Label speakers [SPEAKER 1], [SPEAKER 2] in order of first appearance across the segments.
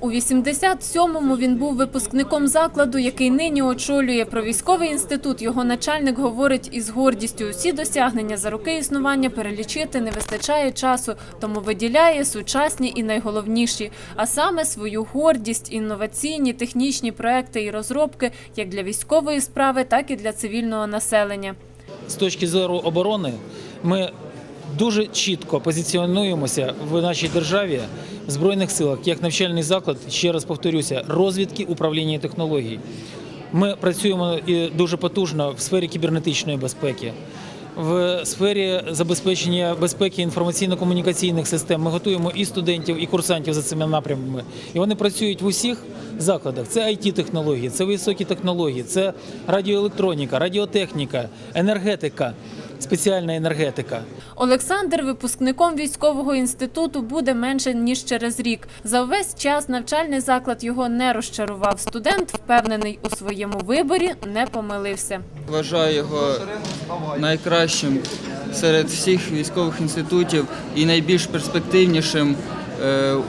[SPEAKER 1] У 87-му він був випускником закладу, який нині очолює. Про військовий інститут його начальник говорить із гордістю. Усі досягнення за роки існування перелічити не вистачає часу, тому виділяє сучасні і найголовніші, а саме свою гордість, інноваційні технічні проекти і розробки як для військової справи, так і для цивільного населення.
[SPEAKER 2] з точки зору оборони ми дуже чітко позиціонуємося в нашій державі в збройних силах як навчальний заклад. Ще раз повторюся, розвідки управління технологій. Ми працюємо дуже потужно в сфері кібернетичної безпеки. В сфері забезпечення безпеки інформаційно-комунікаційних систем ми готуємо і студентів, і курсантів за цими напрямками. І вони працюють в усіх закладах. Це it технології, це високі технології, це радіоелектроніка, радіотехніка, енергетика, спеціальна енергетика.
[SPEAKER 1] Олександр випускником військового інституту буде менше ніж через рік. За увесь час навчальний заклад його не розчарував. Студент впевнений у своєму виборі, не помилився.
[SPEAKER 3] Вважаю його найкращим серед всіх військових інститутів і найбільш перспективнішим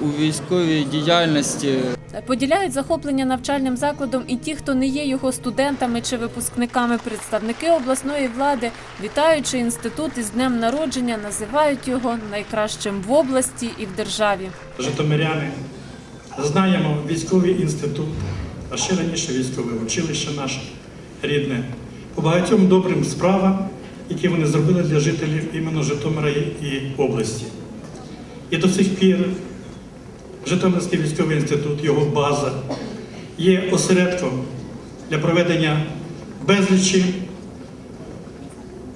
[SPEAKER 3] у військовій діяльності.
[SPEAKER 1] Поділяють захоплення навчальним закладом і ті, хто не є його студентами чи випускниками. Представники обласної влади, вітаючи інститут із днем народження, називають його найкращим в області і в державі.
[SPEAKER 4] Житомиряни знаємо військовий інститут, а ще раніше військове училище наше рідне, по багатьом добрим справам, які вони зробили для жителів іменно Житомира і області. І до сих пір Житомирський військовий інститут, його база, є осередком для проведення безлічі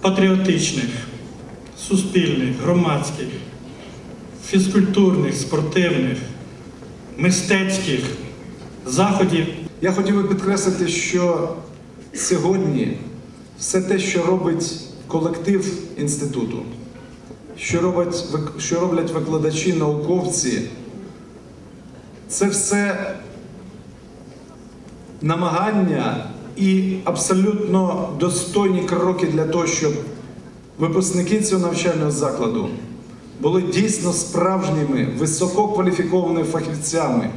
[SPEAKER 4] патріотичних, суспільних, громадських, фізкультурних, спортивних, мистецьких заходів.
[SPEAKER 5] Я хотів би підкреслити, що сьогодні все те, що робить колектив інституту, що, робить, що роблять викладачі, науковці, це все намагання і абсолютно достойні кроки для того, щоб випускники цього навчального закладу були дійсно справжніми висококваліфікованими фахівцями,